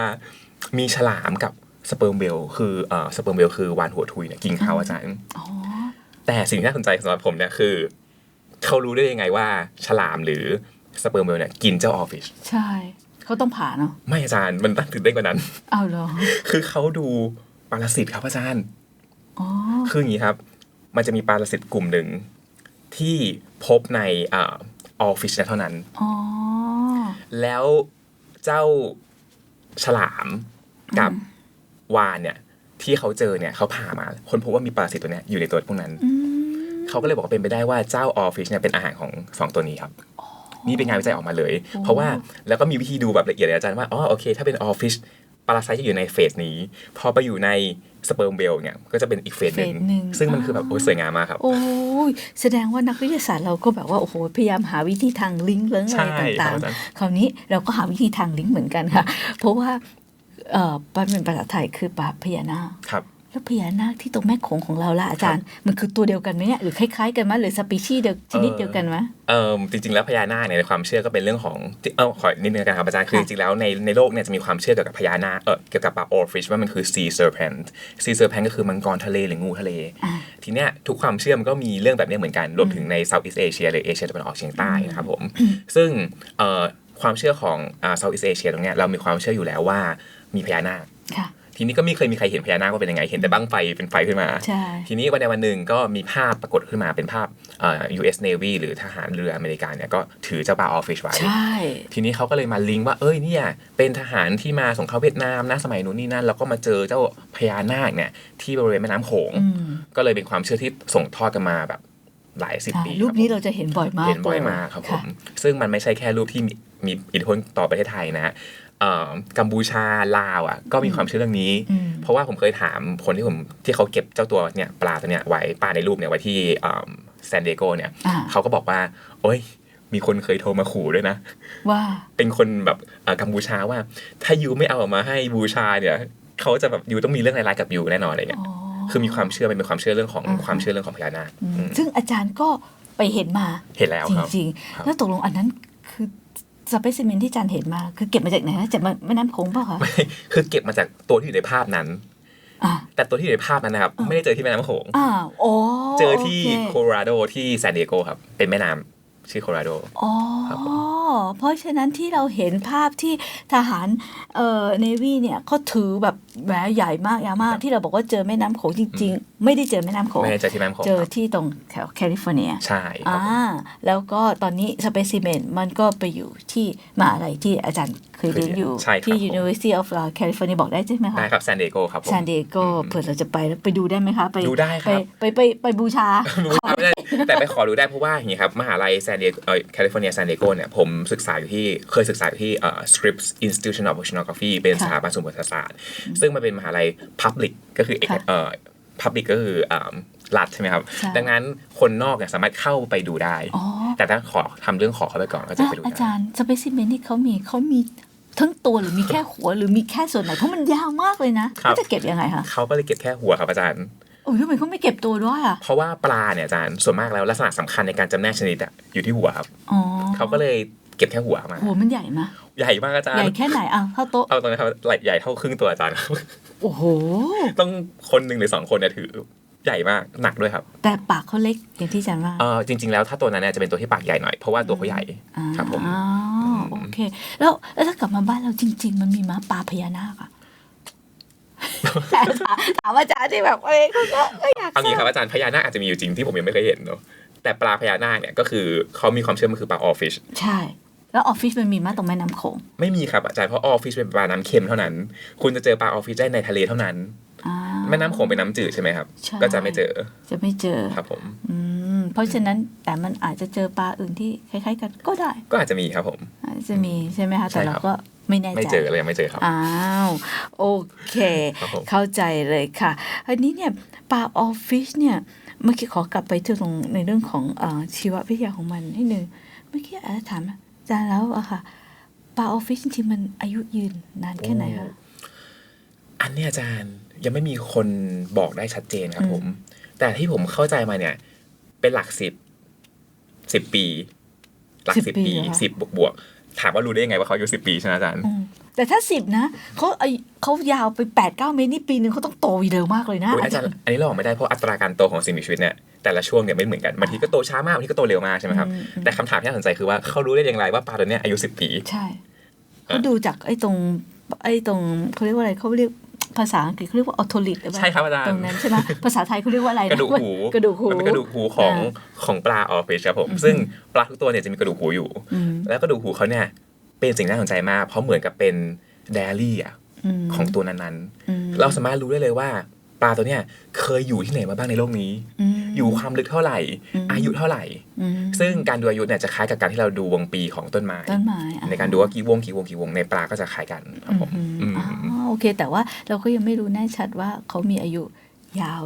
Speaker 2: มีฉลามกับสเปิร์มเบลคือเอ่อสเปิร์มเบลคือวานหัวทุยเนี่ยกินเขาอาจารย์
Speaker 1: อ๋อ
Speaker 2: แต่สิ่งที่น่าสนใจสำหรับผมเนี่ยคือเขารู้ได้ยังไงว่า ฉลามหรือสเปิร์มเบลเนี่ยกินเจ้าออฟฟิศ
Speaker 1: ใช่เขาต้องผ่าเนาะ
Speaker 2: ไม่อาจารย์มันตั้งตื่นเต้นกว่านั้น
Speaker 1: เอาเหรอ
Speaker 2: คือเขาดูปรสิตครับอาจารย์
Speaker 1: อ๋อ
Speaker 2: คืออย่างนี้ครับ มันจะมีปรสิตกลุ่มหนึ่ง ที่พบในออฟฟิศเท่านั้น
Speaker 1: อ๋อ
Speaker 2: แล้วเจ้าฉลามกับวานเนี่ย ที่เขาเจอเนี่ยเขาผ่ามาคนพบว่ามีปรสิตตัวเนี้ยอยู่ในตัวพวกนั้น
Speaker 1: อืม
Speaker 2: เขาก็เลยบอกว่าเป็นไปได้ว่าเจ้าออฟฟิศเนี่ยเป็นอาหารของสองตัวนี้ครับนี่เป็นงานวิจัยออกมาเลย เพราะว่าแล้วก็มีวิธีดูแบบละเอียดเลยอาจารย์ว่าอ๋อโอเค ถ้าเป็นออฟฟิศ ปรสิตจะอยู่ในเฟสนี้ พอไปอยู่ในสเปิร์มเบลเนี่ยก็จะเป็นอีกเฟสหนึ่ง
Speaker 1: เฟสหนึ่ง
Speaker 2: ซึ่งมันคือแบบโอ้ยสวยงามมากครับ
Speaker 1: โอ้ยแสดงว่านักวิทยาศาสตร์เราก็แบบว่าโอ้โหพยายามหาวิธีทางลิงก์เลิงอะไร
Speaker 2: ใช่
Speaker 1: ต่าง
Speaker 2: ครับอาจารย์
Speaker 1: ๆคราวนี้เราก็หาวิธีทางลิงก์เหมือนกันค่ะ เพราะว่าเอ่อปลาเป็นภาษาไทยคือปลาพญานาค
Speaker 2: ครับ
Speaker 1: แล้วพญานาคที่ตรงแม่โขงของเราล่ะอาจารย์ มันคือตัวเดียวกันไหมเนี่ยหรือคล้ายๆกันไหมหรือสปีชีส์เดียวชนิดเดียวกันไหม
Speaker 2: เอ่อจริงๆแล้วพญานาคเนี่ยในความเชื่อก็เป็นเรื่องของเออขอนิดนึงกันครับอาจารย์คือจ
Speaker 1: ค่ะ
Speaker 2: ริงๆแล้วในในโลกเนี่ยจะมีความเชื่อเกี่ยวกับพญานาคเออเกี่ยวกับปลา oarfish ว่ามันคือ sea serpent sea serpent ก็คือมังกรทะเลหรืองูทะเล
Speaker 1: อ่า
Speaker 2: ทีเนี้ยทุกความเชื่อมันก็มีเรื่องแบบเนี้ยเหมือนกันรวมถึงใน Southeast Asia หรือเอเชียตะวันออกเฉียงใต้นะครับผมซึ่งเอ่อความเชื่อของอ่า Southeast Asia ตรงเนี้ยเรามีความเชื่ออยู่แล้วว่ามีพญานาค
Speaker 1: ค่ะ
Speaker 2: ทีนี้ก็ไม่เคยมีใครเห็นพญานาคว่าเป็นยังไง เห็นแต่บั้งไฟเป็นไฟขึ้นมา
Speaker 1: ใช่
Speaker 2: ทีนี้วันใดวันหนึ่งก็มีภาพปรากฏขึ้นมาเป็นภาพเอ่อ US Navy หรือทหารเรืออเมริกันเนี่ยก็ถือเจ้าปลาออฟฟิศไว้
Speaker 1: ใช่
Speaker 2: ทีนี้เขาก็เลยมาลิงก์ว่าเอ้ยเนี่ยเป็นทหารที่มาสงครามเวียดนามนะสมัยนู้นนี่นั่นแล้วก็มาเจอเจ้าพญานาคเนี่ยที่บริเวณแม่น้ำโขง
Speaker 1: อืม
Speaker 2: ก็เลยเป็นความเชื่อที่ส่งทอดกันมาแบบหลายสิบ
Speaker 1: ใช่
Speaker 2: ปี
Speaker 1: รูปนี้
Speaker 2: ค
Speaker 1: เรา
Speaker 2: บ
Speaker 1: จะเห็นบ่อย
Speaker 2: ผม
Speaker 1: มาก
Speaker 2: เห็นบ่อย
Speaker 1: ล
Speaker 2: มากครับผ
Speaker 1: ค่ะ
Speaker 2: มซึ่งมันไม่ใช่แค่รูปที่มีมีอิทธิพลต่อประเทศไทยนะเอ่อ กัมพูชาลาวอะก็มีความเชื่อเรื่องนี้
Speaker 1: อืม
Speaker 2: เพราะว่าผมเคยถามคนที่ผมที่เขาเก็บเจ้าตัวเนี่ยปลาตัวเนี้ยไว้ปลาในรูปเนี่ยไว้ที่แซนเดโกเนี่ย
Speaker 1: อ่า
Speaker 2: เขาก็บอกว่า โอ้ย มีคนเคยโทรมาขู่ด้วยนะ
Speaker 1: ว่า
Speaker 2: เป็นคนแบบเอ่อกัมพูชาว่า ถ้ายูไม่เอาออกมาให้บูชาเนี่ยเขาจะแบบยูต้องมีเรื่องร้ายๆกับยูแน่นอนอะไรเงี้ย
Speaker 1: อ๋อ
Speaker 2: คือมีความเชื่อมันเป็นความเชื่อเรื่องของ
Speaker 1: อ่าฮะ
Speaker 2: ความเชื่อเรื่องของพญานาค
Speaker 1: อืม
Speaker 2: อืม
Speaker 1: ซึ่งอาจารย์ก็ไปเห็นมา
Speaker 2: เห็นแล้ว
Speaker 1: จ
Speaker 2: ครับ
Speaker 1: ริง
Speaker 2: ครับ
Speaker 1: ๆแล้วตกลงอันนั้นคือ สเปซิเมนที่อาจารย์เห็นมาคือเก็บมาจากไหนนะจากแม่น้ำโขงเปล่าคะ
Speaker 2: ไม่คือเก็บมาจากตัวที่อยู่ในภาพนั้น
Speaker 1: อ่า
Speaker 2: แต่ตัวที่อยู่ในภาพนั้นนะครับ
Speaker 1: อ่า
Speaker 2: ไม่ได้เจอที่แม่น้ำโขง
Speaker 1: อ่าโอ้
Speaker 2: เจอที่
Speaker 1: โค
Speaker 2: โคโลราโดที่ซานดิเอโกครับ เป็นแม่น้ำ ชื่อโคโลราโด
Speaker 1: อ๋อ
Speaker 2: ครับผม
Speaker 1: เพราะฉะนั้นที่เราเห็นภาพที่ทหารเอ่อเนวีเนี่ยเขาถือแบบแหวใหญ่มากยาวมาก ที่เราบอกว่าเจอแม่น้ำโขงจริง ๆ ไม่ได้เจอแม่น้ำโขง
Speaker 2: ไม่ได้เจอที่แม่น้ำโขง
Speaker 1: เจอ
Speaker 2: ครับ
Speaker 1: ที่ตรงแถวแคลิฟอร์เนีย
Speaker 2: ใช่ครั
Speaker 1: อ่า
Speaker 2: บผม
Speaker 1: แล้วก็ตอนนี้สเปซิเมนมันก็ไปอยู่ที่มหาลัยที่อาจารย์เคยเรียนอยู่
Speaker 2: ใช่ครับ
Speaker 1: ที่
Speaker 2: ผม
Speaker 1: University of California บอกได้ใช่ไหมคะ
Speaker 2: ได้ครับซานดิเอโกครับผม
Speaker 1: ซานดิเอโกเผื่อเราจะไปแล้วไปดูได้ไหมคะ ไป
Speaker 2: ดูได้ครับ
Speaker 1: ไปไปไปไปบูชา
Speaker 2: รู้ไม่ได้ แต่ไปขอรู้ได้เพราะว่าอย่างนี้ครับ มหาลัยซานดิเอโกเอ่อแคลิฟอร์เนียซานดิเอโกเนี่ย ผมศึกษาอยู่ที่เคยศึกษาอยู่ที่เอ่อ Scripps Institution of Oceanography เป็น
Speaker 1: ค่ะ
Speaker 2: สถาบันสมุทรศาสตร์ ซึ่งมันเป็นมหาลัย Public ก็คือเอก
Speaker 1: ค่ะ
Speaker 2: เอ่อ Public ก็คือเอ่อรัฐใช่ไหมครับ
Speaker 1: ใช่
Speaker 2: ดังนั้นคนนอกเนี่ยสามารถเข้าไปดูได้
Speaker 1: อ๋อ
Speaker 2: แต่ถ้าขอทำเรื่องขอเข้าไปก่อนก็จะ
Speaker 1: แล้ว
Speaker 2: ไปดู
Speaker 1: อา
Speaker 2: ได้
Speaker 1: จารย์สเปซิเมนที่เขามีเขามีทั้งตัวหรือมีแค่หัวหรือมีแค่ส่วนไหนเพราะมันยาวมากเลยนะเขาจะเก็บยังไงคะ
Speaker 2: เขาก็เลยเก็บแค่หัวครับอาจารย์
Speaker 1: โอ้ยทำไมเขาไม่เก็บตัวด้วยอะ
Speaker 2: เพราะว่าปลาเนี่ยอาจารย์ส่วนมากแล้วลักษณะสำคัญในการจำแนกชนิดอะอยู่ที่หัวครับ
Speaker 1: อ๋อ
Speaker 2: เขาก็เลยเก็บแค่หัวมา
Speaker 1: หัวมันใหญ่มะ
Speaker 2: ใหญ่มากอาจาร
Speaker 1: ใหญ่
Speaker 2: ย์
Speaker 1: แค่ไหนอะเท่าโต๊ะ
Speaker 2: เอาตรงนะครับใหญ่เท่าครึ่งตัวอาจารย์ครับ
Speaker 1: โอ้โห
Speaker 2: ต้องคนหนึ่งหรือสองคนเนี่ยถือใหญ่มากหนักด้วยครับ
Speaker 1: แต่ปากเขาเล็กอย่างที่อาจารย์ว่า
Speaker 2: เออจริง ๆ แล้วถ้าตัวนั้นเนี่ยจะเป็นตัวที่ปากใหญ่หน่อยเพราะว่าตัวเขาใหญ่
Speaker 1: อ่า
Speaker 2: ครับผม
Speaker 1: อ๋อโอเค แล้วแล้วถ้ากลับมาบ้านเราจริง ๆ มันมีม้าปลาพญานาคอะ ถามอาจารย์ที่แบบเอ้ยเขาก็เอ้ยอยาก
Speaker 2: เอางี้ครับอาจารย์พญานาคอาจจะมีอยู่จริงที่ผมยังไม่เคยเห็นเนาะแต่ปลาพญานาคเนี่ยก็คือเขามีความเชื่อมันคือปลาออฟฟิช
Speaker 1: ใช่ แล้วออฟฟิศมันมีม้าตรงแม่น้ำโขง
Speaker 2: ไม่มีครับอาจารย์เพราะออฟฟิชเป็นปลาน้ำเค็มเท่านั้น คุณจะเจอปลาออฟฟิชได้ในทะเลเท่านั้น
Speaker 1: อ่า
Speaker 2: แม่น้ำโขงเป็นน้ำจืดใช่ไหมครับ
Speaker 1: ใช่
Speaker 2: ก็จะไม่เจอ
Speaker 1: จะไม่เจอ
Speaker 2: ครับผม
Speaker 1: อืมเพราะฉะนั้นแต่มันอาจจะเจอปลาอื่นที่คล้าย ๆ กันก็ได้
Speaker 2: ก็อาจจะมีครับผม
Speaker 1: อาจจะมีใช่ไหมคะ
Speaker 2: ใช่
Speaker 1: แต่เรา
Speaker 2: ครับ
Speaker 1: ก็ ไม่แน่
Speaker 2: ไม่
Speaker 1: ใจ
Speaker 2: เจอเลยยังไม่เจอครับ
Speaker 1: อ้าวโอเค
Speaker 2: ครับผม
Speaker 1: เข้าใจเลยค่ะ อันนี้เนี่ยปลาออฟฟิศเนี่ยเมื่อกี้ขอกลับไปที่ตรงในเรื่องของเออชีววิทยาของมันนิดนึงเมื่อกี้อาจจะถามอาจารย์แล้วอะค่ะปลาออฟฟิศจริงๆมันอายุยืนนานแค่ไหนคะ
Speaker 2: อันเนี้ยอาจารย์ยังไม่มีคนบอกได้ชัดเจนครับ
Speaker 1: อืม
Speaker 2: ผม แต่ที่ผมเข้าใจมาเนี่ย เป็นหลักสิบสิบปี หลักสิบปีสิบบวกบวกๆ ถามว่ารู้ได้ยังไงว่าเขาอายุสิบปีใช่ไหมอาจารย์
Speaker 1: อืมแต่ถ้าสิบนะเขาอายุเขายาวไปแปดเก้าเมตรนี่ปีหนึ่งเขาต้องโตเร็วมากเลยนะ
Speaker 2: อุ๊ยอาจารย์อันนี้เราบอกไม่ได้เพราะอัตราการโตของสิ่งมีชีวิตเนี่ยแต่ละช่วงเนี่ยไม่เหมือนกันบางทีก็โตช้ามากบางทีก็โตเร็วมากใช่ไหมครับ
Speaker 1: อืมอืม
Speaker 2: แต่คำถามที่น่าสนใจคือว่าเขารู้ได้อย่างไรว่าปลาตัวเนี้ยอายุสิบปี
Speaker 1: ใช่เขาดูจากไอ้ตรงไอ้ตรงเขาเรียกว่าอะไรเขาเรียก ภาษาอังกฤษเขาเรียกว่าออโทลิตหรือเปล่า
Speaker 2: ใช่ครับอาจารย์
Speaker 1: ตรงนั้นใช่ไหมภาษาไทยเขาเรียกว่าอะไรน
Speaker 2: กระดูกหู
Speaker 1: กระดูกหู
Speaker 2: มันเป็นกระดูกหูของ
Speaker 1: อ่า
Speaker 2: ของปลาออฟฟิศครับผม
Speaker 1: อืม
Speaker 2: ซึ่งปลาทุกตัวเนี่ยจะมีกระดูกหูอยู่
Speaker 1: อืม
Speaker 2: แล้วกระดูกหูเขาเนี่ยเป็นสิ่งน่าสนใจมาก เพราะเหมือนกับเป็นไดอารี่อะ
Speaker 1: ม
Speaker 2: ของตัวนั้น
Speaker 1: อืม
Speaker 2: ๆเราสามารถรู้ได้เลยว่าปลาตัวเนี้ยเคยอยู่ที่ไหนมาบ้างในโลกนี้
Speaker 1: ม
Speaker 2: อยู่ความลึกเท่าไหร่
Speaker 1: อืม
Speaker 2: อายุเท่าไหร่
Speaker 1: อืม
Speaker 2: ซึ่งการดูอายุเนี่ยจะคล้ายกับการที่เราดูวงปีของต้นไม้
Speaker 1: ต้นไม้อะ
Speaker 2: ในการดูว่ากี่วงกี่วงกี่วงในปลาก็จะคล้ายกันครับผม
Speaker 1: อืม
Speaker 2: อืม
Speaker 1: อ๋อ โอเค แต่ว่าเราก็ยังไม่รู้แน่ชัดว่าเขามีอายุยาว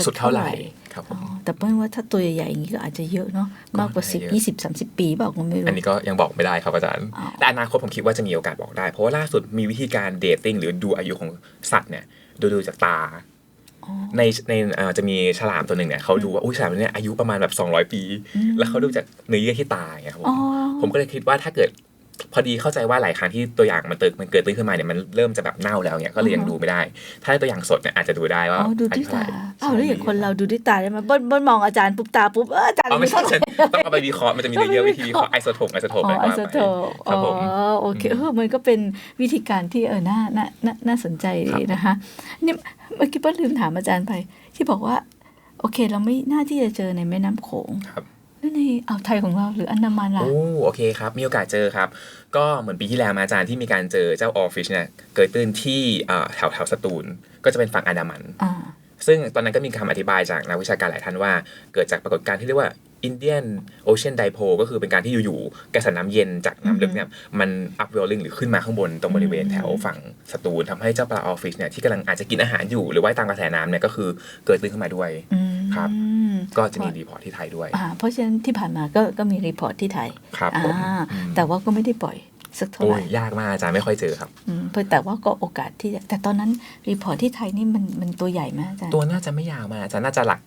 Speaker 1: ก
Speaker 2: สุดเท่าไหร่ครับผ
Speaker 1: อ๋อ
Speaker 2: ม
Speaker 1: แต่เปิ้ลว่าถ้าตัวใหญ่ๆอย่างนี้ก็อาจจะเยอะเนาะมากกว่า
Speaker 2: ก็
Speaker 1: สิบ
Speaker 2: เยอะ
Speaker 1: ยี่สิบสามสิบปีบอกก็ไม่รู้
Speaker 2: อันนี้ก็ยังบอกไม่ได้ครับอาจารย์
Speaker 1: อ๋อ
Speaker 2: แต่อนาคตผมคิดว่าจะมีโอกาสบอกได้ เพราะว่าล่าสุดมีวิธีการเดทติ้งหรือดูอายุของสัตว์เนี่ย ดูดูจากตา
Speaker 1: อ๋อ
Speaker 2: ในในเอ่อจะมีฉลามตัวหนึ่งเนี่ยเขาดูว่าอุ้ยฉลามตัวเนี้ยอายุประมาณแบบ200 ปี
Speaker 1: อืม
Speaker 2: แล้วเขาดูจากเนื้อเยื่อที่ตาอย่างเงี้ยครับผ
Speaker 1: อ๋อ
Speaker 2: มผมก็เลยคิดว่าถ้าเกิด พอดีเข้าใจว่าหลายครั้งที่ตัวอย่างมันเติมันเกิดตื้นขึ้นมาเนี่ยมันเริ่มจะแบบเน่าแล้วเนี่ยก็เลยยังดูไม่ได้ ถ้าตัวอย่างสดเนี่ยอาจจะดูได้ว่า
Speaker 1: อ๋อดู
Speaker 2: อา
Speaker 1: ที่
Speaker 2: ยุเท่า
Speaker 1: ตา
Speaker 2: ไหร่
Speaker 1: อ้าวแล้วอย่างคนเราดูด้วยตาได้ไหมเบิ้ลเบิ้ลมองอาจารย์ปุ๊บตาปุ๊บเอออาจารย์
Speaker 2: อ๋อไม่ใช่
Speaker 1: เท่าไหร่
Speaker 2: ต้องเอาไปวิเคราะห์มันจะมีเยอะวิธีวิเคราะห์ไอโซโทปไอโซโทป
Speaker 1: อ๋อ
Speaker 2: อะไร
Speaker 1: ไอ
Speaker 2: ก็ว่า
Speaker 1: โซ
Speaker 2: ไป
Speaker 1: โทป
Speaker 2: ครั
Speaker 1: อ๋
Speaker 2: บผม
Speaker 1: อโอเคเออมันก็เป็นวิธีการที่เออน่าน่าน่าน่าสนใจดีนะคะนี่เมื่อกี้เป้าลืมถามอาจารย์ไป ที่บอกว่า โอเค เราไม่น่าที่จะเจอในแม่น้ำโขง
Speaker 2: ครับ
Speaker 1: แล้ว ในอ่าวไทยของเราหรืออันดามันล่ะ
Speaker 2: โอ้โอเคครับ มีโอกาสเจอครับ ก็เหมือนปีที่แล้วมาอาจารย์ที่มีการเจอเจ้าออฟฟิชเนี่ยเกิดตื้นที่เอ่อแถวแถวสตูล ก็จะเป็นฝั่งอันดามัน
Speaker 1: อ่า
Speaker 2: ซึ่งตอนนั้นก็มีคำอธิบายจากนักวิชาการหลายท่านว่า เกิดจากปรากฏการณ์ที่เรียกว่าอินเดียนโอเชียนไดโพก็คือเป็นการที่อยู่ๆกระแสน้ำเย็นจากน้ำลึกเนี่ยมันอัพเวลลิงหรือขึ้นมาข้างบนตรงบริเวณแถวฝั่งสตูลทำให้เจ้าปลาออฟฟิศเนี่ยที่กำลังอาจจะกินอาหารอยู่หรือว่ายตามกระแสน้ำเนี่ยก็คือเกิดตื้นขึ้นมาด้วย
Speaker 1: อืม
Speaker 2: ครับ ก็จะมีรีพอร์ตที่ไทยด้วย
Speaker 1: อ่าเพราะฉะนั้นที่ผ่านมาก็ก็มีรีพอร์ตที่ไทย
Speaker 2: ครับ
Speaker 1: อ่า
Speaker 2: ผมอืม
Speaker 1: แต่ว่าก็ไม่ได้ปล่อยสักเท่า
Speaker 2: โอ้
Speaker 1: ไหร่
Speaker 2: ยยากมากอาจารย์ไม่ค่อยเจอครับ
Speaker 1: อืมเพราะแต่ว่าก็โอกาสที่จะแต่ตอนนั้นรีพอร์ตที่ไทยนี่มันมันตัวใหญ่มากอาจารย์
Speaker 2: ตัวน่าจะไม่ยาวมากอาจารย์น่าจะหลัก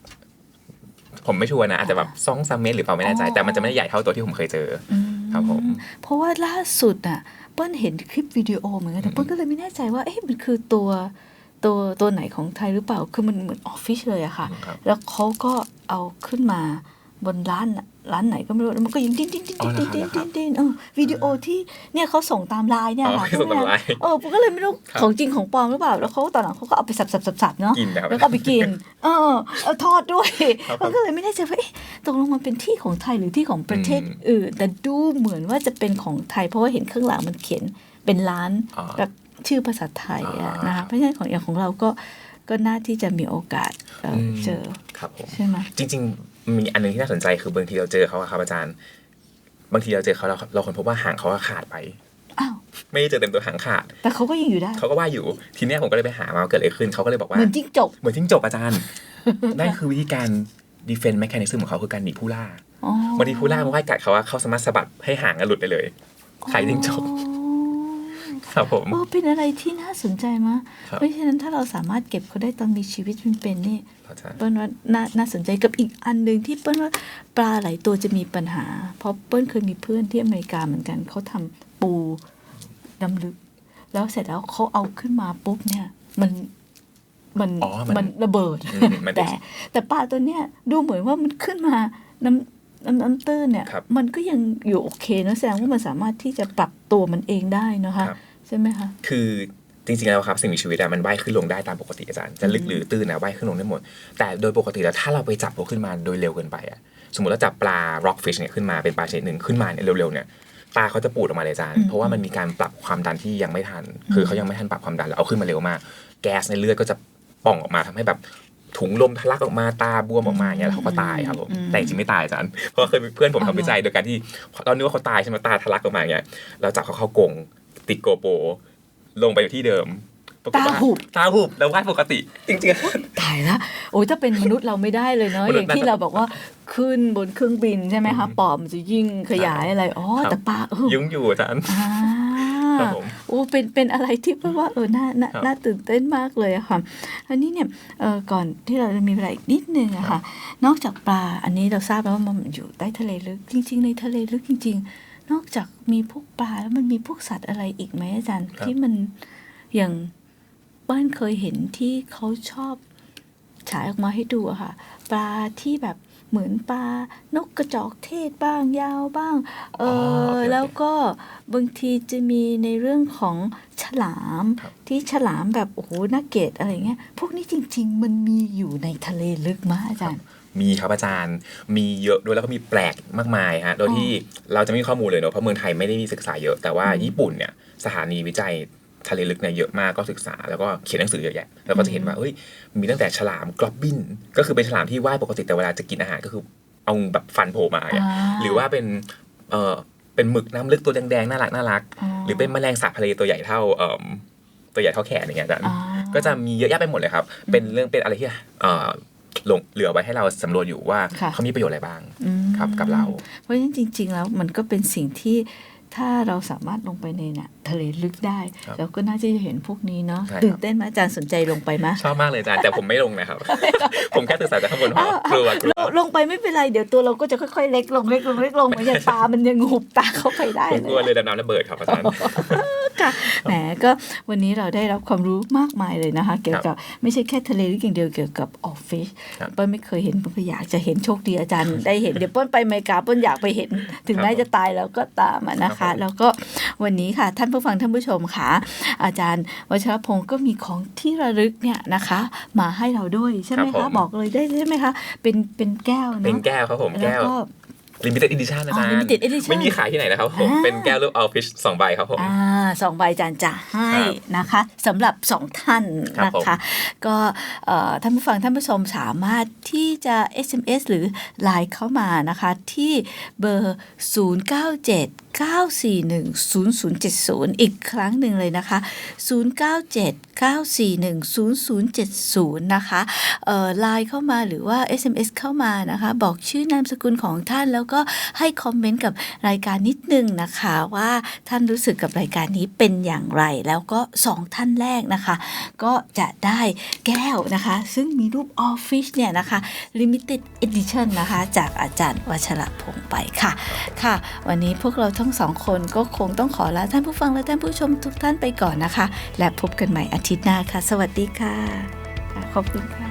Speaker 2: ผมไม่ชัวร์นะอาจจะแบบสองสามเมตรหรือเปล่าไม่แน่ใจ
Speaker 1: อ๋อ
Speaker 2: แต่มันจะไม่ได้ใหญ่เท่าตัวที่ผมเคยเจอ
Speaker 1: อื
Speaker 2: ครับผม
Speaker 1: เพราะว่าล่าสุดอะเปิ้ลเห็นคลิปวิดีโอเหมือนกันแต่เปิ้ลก็เลยไม่แน่ใจว่าเอ๊ะมันคือตัว ตัวตัวไหนของไทยหรือเปล่า คือมันเหมือนออฟฟิศเลยอะค่ะ
Speaker 2: ครับ
Speaker 1: แล้วเขาก็เอาขึ้นมาบนร้านน่ะร้านไหนก็ไม่รู้แล้วมันก็ยิงดิ้นดิ้นดิ้น
Speaker 2: อ๋อ
Speaker 1: ดิ้น
Speaker 2: เหรอ
Speaker 1: ดิ้น
Speaker 2: ครั
Speaker 1: ดิ้
Speaker 2: บ
Speaker 1: นดิ้นเออวิดีโอที่เนี่ยเขาส่งตามไลน์เนี่ย
Speaker 2: อ๋อ
Speaker 1: ค่ะ
Speaker 2: ให้ส่งตามไลน์
Speaker 1: เออผมก็เลยไม่รู้
Speaker 2: ครับ
Speaker 1: ของจริงของปลอมหรือเปล่า แล้วเขาตอนหลังเขาก็เอาไปสับสับสับสับเนาะ
Speaker 2: กินนะครับ
Speaker 1: แล้วก็เอาไปกิน เออเอาทอดด้วย
Speaker 2: ครับ
Speaker 1: มันก็เลยไม่แน่ใจว่าเอ๊ะตกลงมันเป็นที่ของไทยหรือที่ของประเทศ
Speaker 2: อืม
Speaker 1: อื่นแต่ดูเหมือนว่าจะเป็นของไทยเพราะว่าเห็นข้างหลังมันเขียนเป็นร้าน
Speaker 2: อ่า
Speaker 1: แบบ ชื่อภาษาไทยอะ
Speaker 2: อ่าน
Speaker 1: นะคะเพราะฉะนั้นของอย่างของเราก็ก็น่าที่จะมีโอกาสเอ่ออ
Speaker 2: ม
Speaker 1: เจอ
Speaker 2: ครับผม
Speaker 1: ใช่ไหม
Speaker 2: จริง ๆ มีอันหนึงที่น่าสนใจคือบางทีเราเจอเขาอะครับอาจารย์ บางทีเราเจอเขาเราเราคนพบว่าหางเขาอะขาดไป
Speaker 1: อ้าว
Speaker 2: ไม่ได้เจอเต็มตัวหางขาด
Speaker 1: แต่เขาก็ยังอยู่ได้
Speaker 2: เขาก็ว่าอยู่ ทีเนี้ยผมก็เลยไปหามาว่าเกิดอะไรขึ้น เขาก็เลยบอกว่า
Speaker 1: เหมือนจิ้งจก
Speaker 2: เหมือนจิ้งจกอาจารย์ นั่นคือวิธีการ defense mechanism ของเขาคือการหนีผู้ล่า
Speaker 1: อ๋อบา
Speaker 2: งทีผู้ล่ามาว่ายกัดเขาว่าเขาสามารถสะบัดให้หางอะหลุดไปเลยขายจิ้งจก
Speaker 1: อ๋อ
Speaker 2: ครับผม
Speaker 1: เออเป็นอะไรที่น่าสนใจมาก
Speaker 2: ครับ
Speaker 1: เพราะฉะนั้นถ้าเราสามารถเก็บเขาได้ตอนมีชีวิตเป็นๆนี่
Speaker 2: อาจารย์
Speaker 1: เปิ้ลว่าน่าน่าสนใจกับอีกอันหนึ่งที่เปิ้ลว่าปลาหลายตัวจะมีปัญหา เพราะเปิ้ลเคยมีเพื่อนที่อเมริกาเหมือนกันเขาทำปูดำลึก แล้วเสร็จแล้วเขาเอาขึ้นมาปุ๊บเนี่ย มันมัน
Speaker 2: อ๋อมัน
Speaker 1: มันระเบิด
Speaker 2: อืมมัน
Speaker 1: แต่ แต่ปลาตัวเนี้ยดูเหมือนว่ามันขึ้นมาน้ำน้ำน้ำตื้นเนี่ย
Speaker 2: ครับ
Speaker 1: มันก็ยังอยู่โอเคเนอะแสดงว่ามันสามารถที่จะปรับตัวมันเองได้เนอะคะ
Speaker 2: ครับ
Speaker 1: ใช่ไหมคะ
Speaker 2: คือจริงๆแล้วครับสิ่งมีชีวิตอะมันว่ายขึ้นลงได้ตามปกติอาจารย์จะลึกหรือตื้นนะว่ายขึ้นลงได้หมด แต่โดยปกติแล้วถ้าเราไปจับเขาขึ้นมาโดยเร็วเกินไปอะสมมติเราจับปลา rockfish เนี่ยขึ้นมาเป็นปลาชนิดหนึ่งขึ้นมาเนี่ยเร็วๆเนี่ยปลาเขาจะปูดออกมาเลยอาจารย์
Speaker 1: อืม
Speaker 2: เพราะว่ามันมีการปรับความดันที่ยังไม่ทัน คือเขายังไม่ทันปรับความดันแล้วเอาขึ้นมาเร็วมาก แก๊สในเลือดก็จะป่องออกมาทำให้แบบถุงลมทะลักออกมาตาบวมออกมาอย่างเงี้ยแล้วเขาก็ตายครับผม
Speaker 1: อืม
Speaker 2: แต่จริงๆไม่ตายอาจารย์เพราะเคยมีเพื่อนผม
Speaker 1: อ๋อเหรอ
Speaker 2: ทำวิจัยโดยการที่ตอนนึกว่าเขาตายใช่ไหมตาทะลักออกมาอย่างเงี้ยเราจับเขาเข้ากรง ติดโกโปรลงไปอยู่ที่เดิมปรกฏ
Speaker 1: ตา
Speaker 2: ว่า
Speaker 1: หุบ
Speaker 2: ตาหุบแล้วว่ายปกติ จริงๆ
Speaker 1: ตายละโอ้ยถ้าเป็นมนุษย์เราไม่ได้เลยเนาะ
Speaker 2: มนุษย์
Speaker 1: อย่างที่เราบอกว่าขึ้นบนเครื่องบินใช่ไหมคะปอดมันจะยิ่งขยายอะไรอ๋อ
Speaker 2: ครับ
Speaker 1: แต่ปลาเออ
Speaker 2: ยุ่งอยู่อาจารย์
Speaker 1: อ่า
Speaker 2: ครับผม
Speaker 1: โอ้เป็นเป็นอะไรที่เพราะว่าเออน่าน่า
Speaker 2: ครับ
Speaker 1: น่าตื่นเต้นมากเลยอะค่ะอันนี้เนี่ยเออก่อนที่เราจะมีเวลาอีกนิดนึงอะค่ะ นอกจากปลาอันนี้เราทราบแล้วว่ามันอยู่ใต้ทะเลลึกจริง ๆ ในทะเลลึกจริง ๆ นอกจากมีพวกปลาแล้วมันมีพวกสัตว์อะไรอีกไหมอาจารย์
Speaker 2: ครับ
Speaker 1: ที่มันอย่างบ้านเคยเห็นที่เขาชอบฉายออกมาให้ดูอะค่ะ ปลาที่แบบเหมือนปลานกกระจอกเทศบ้างยาวบ้าง เอ
Speaker 2: อ๋อ
Speaker 1: อ
Speaker 2: โอเค
Speaker 1: แล้วก็บางทีจะมีในเรื่องของฉลาม
Speaker 2: ครับ
Speaker 1: ที่ฉลามแบบโอ้โหน่าเกลียดอะไรเงี้ยพวกนี้จริง ๆ มันมีอยู่ในทะเลลึกมากอาจารย์
Speaker 2: มีครับอาจารย์ มีเยอะด้วยแล้วก็มีแปลกมากมายฮะโดยที่เราจะไม่มีข้อมูลเลยเนอะเพราะเมืองไทยไม่ได้มีศึกษาเยอะ แต่ว่า
Speaker 1: อืม
Speaker 2: ญี่ปุ่นเนี่ยสถานีวิจัยทะเลลึกเนี่ยเยอะมากก็ศึกษาแล้วก็เขียนหนังสือเยอะแยะแล้วก็จะเห็นว่าเฮ้ยมีตั้งแต่ฉลามกรอบบิน ก็คือเป็นฉลามที่ว่ายปกติแต่เวลาจะกินอาหารก็คือเอาแบบฟันโผล่มาเนี่ย
Speaker 1: อ่า
Speaker 2: หรือว่าเป็นเออเป็นหมึกน้ำลึกตัวแดงๆน่ารักน่ารัก หรือเป็นแมลงสาบทะเลตัวใหญ่เท่าเอ่อตัวใหญ่เท่าแขนอย่างเงี้ยอาจารย์
Speaker 1: อ่า
Speaker 2: ก็จะมีเยอะแยะไปหมดเลยครับ เป็นเรื่องเป็นอะไรที่เอ่อ ลงเหลือไว้ให้เราสำรวจอยู่ว่า
Speaker 1: ค่ะ
Speaker 2: เขามีประโยชน์อะไรบ้าง
Speaker 1: อืม
Speaker 2: ครับกับเรา
Speaker 1: เพราะฉะนั้นจริง ๆ แล้วมันก็เป็นสิ่งที่ ถ้าเราสามารถลงไปในน่ะทะเลลึกได้
Speaker 2: ครับ
Speaker 1: เราก็น่าจะเห็นพวกนี้เนาะ
Speaker 2: ใช่ครับ
Speaker 1: ตื่นเต้นไหมอาจารย์สนใจลงไปไหม
Speaker 2: ชอบมากเลยอาจารย์แต่ผมไม่ลงนะครับ ผมแค่ศึกษาจากข้างบนพอ
Speaker 1: อ้าว
Speaker 2: กลัวกลัว
Speaker 1: ลงลงไปไม่เป็นไรเดี๋ยวตัวเราก็จะค่อยๆเล็กลงเล็กลงเล็กลงเหมือนอย่างปลามันยังหุบตาเข้าไปได้
Speaker 2: ผม
Speaker 1: เล
Speaker 2: กลัวยเลยดำน้ำระเบิดครับอาจารย์
Speaker 1: ค่ะแหมก็วันนี้เราได้รับความรู้มากมายเลยนะคะ เกี่ยวกับไม่ใช่แค่ทะเลลึกอย่างเดียวเกี่ยวกับออฟฟิศ
Speaker 2: ครับ
Speaker 1: เปิ้ลไม่เคยเห็นเปิ้ลก็อยากจะเห็นโชคดีอาจารย์ ได้เห็นเดี๋ยวเปิ้ลไปอเมริกาเปิ้ลอยากไปเห็น ถึงแม้
Speaker 2: ครับ
Speaker 1: จะตายแล้วก็ตามอะนะ
Speaker 2: ครั
Speaker 1: คะ
Speaker 2: บผม
Speaker 1: แล้วก็วันนี้ค่ะท่านผู้ฟังท่านผู้ชมค่ะ อาจารย์วัชรพงศ์ก็มีของที่ระลึกเนี่ยนะคะ มาให้เราด้วยใช่ไหม
Speaker 2: ครั
Speaker 1: คะ
Speaker 2: บผม
Speaker 1: บอกเลยได้ใช่ไหมคะเป็นเป็นแก้ว
Speaker 2: เป็น
Speaker 1: เนาะ
Speaker 2: แก้วครับผม
Speaker 1: แล้ว
Speaker 2: แก้ว
Speaker 1: ก็
Speaker 2: limited edition นะ
Speaker 1: อ๋อ
Speaker 2: จ๊ะ
Speaker 1: limited edition
Speaker 2: ไม่มีขายที่ไหนนะครับผม
Speaker 1: อ่า
Speaker 2: เป็นแก้วรูป All Fish สองใบครับผม
Speaker 1: อ่าสองใบจานจะให้
Speaker 2: ครับ
Speaker 1: นะคะสำหรับสองท่าน
Speaker 2: ครับ
Speaker 1: นะคะ ก็เอ่อท่านผู้ฟังท่านผู้ชมสามารถที่จะ SMS หรือไลน์เข้ามานะคะ ที่เบอร์ 097 941 0070 อีกครั้งหนึ่งเลยนะคะ 097 941 0070 นะคะเอ่อไลน์เข้ามาหรือว่า SMS เข้ามานะคะ บอกชื่อนามสกุลของท่านแล้วก็ให้คอมเมนต์กับรายการนิดนึงนะคะว่าท่านรู้สึกกับรายการนี้เป็นอย่างไร แล้วก็สองท่านแรกนะคะ ก็จะได้แก้วนะคะ ซึ่งมีรูปออฟฟิศเนี่ยนะคะ Limited Edition นะคะ จากอาจารย์วัชระพงษ์ไปค่ะ ค่ะ วันนี้พวกเราทั้งสองคนก็คงต้องขอลาท่านผู้ฟังและท่านผู้ชมทุกท่านไปก่อนนะคะ และพบกันใหม่อาทิตย์หน้าค่ะ สวัสดีค่ะ ขอบคุณค่ะ